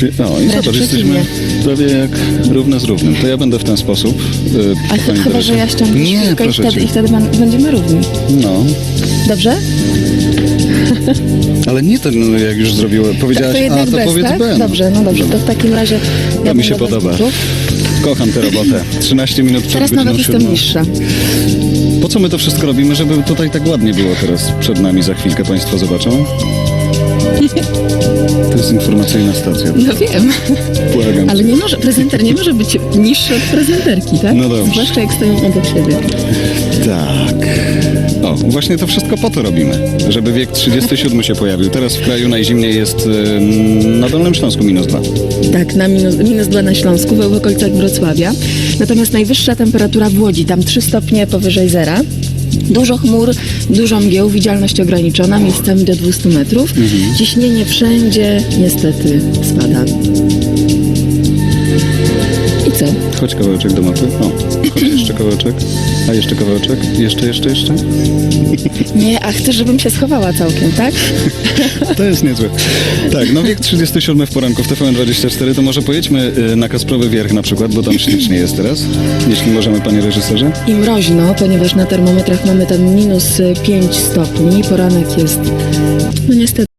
Czyli- No i Wręcz zobacz, jesteśmy prawie jak równe z równym. To ja będę w ten sposób. y, A ch- chyba, że ja ściągnę Nie, i proszę wtedy, cię. i wtedy ban- będziemy równi. No, Dobrze? ale nie ten, no, jak już zrobiłem. Powiedziałaś, to a jednak to bez, powiedz tak? B. no. Dobrze, no dobrze, to w takim razie ja To mi się bez podoba. Kocham tę robotę. 13 minut przed Teraz godziną nawet jestem siódmą. niższa. Po co my to wszystko robimy? Żeby tutaj tak ładnie było teraz przed nami. Za chwilkę Państwo zobaczą. Jest informacyjna stacja. No wiem, Błagam ale nie może, prezenter nie może być niższy od prezenterki, tak? No dobrze. Zwłaszcza jak stoją obok siebie. Tak. O, właśnie to wszystko po to robimy, żeby wiek 37 się pojawił. Teraz w kraju najzimniej jest na Dolnym Śląsku minus 2. Tak, na minus, minus 2 na Śląsku, w okolicach Wrocławia. Natomiast najwyższa temperatura w Łodzi, tam 3 stopnie powyżej zera. Dużo chmur, dużo mgieł, widzialność ograniczona, miejscami do 200 metrów. Ciśnienie wszędzie niestety spada. Co? Chodź kawałeczek do mapy. O, chodź jeszcze kawałeczek. A jeszcze kawałeczek. Jeszcze, jeszcze, jeszcze. Nie, a chcesz, żebym się schowała całkiem, tak? To jest niezłe. Tak, no wiek 37 w poranku w TVN24, to może pojedźmy y, na Kasprowy Wierch na przykład, bo tam ślicznie jest teraz. Jeśli możemy, panie reżyserze. I mroźno, ponieważ na termometrach mamy tam minus 5 stopni. Poranek jest, no niestety.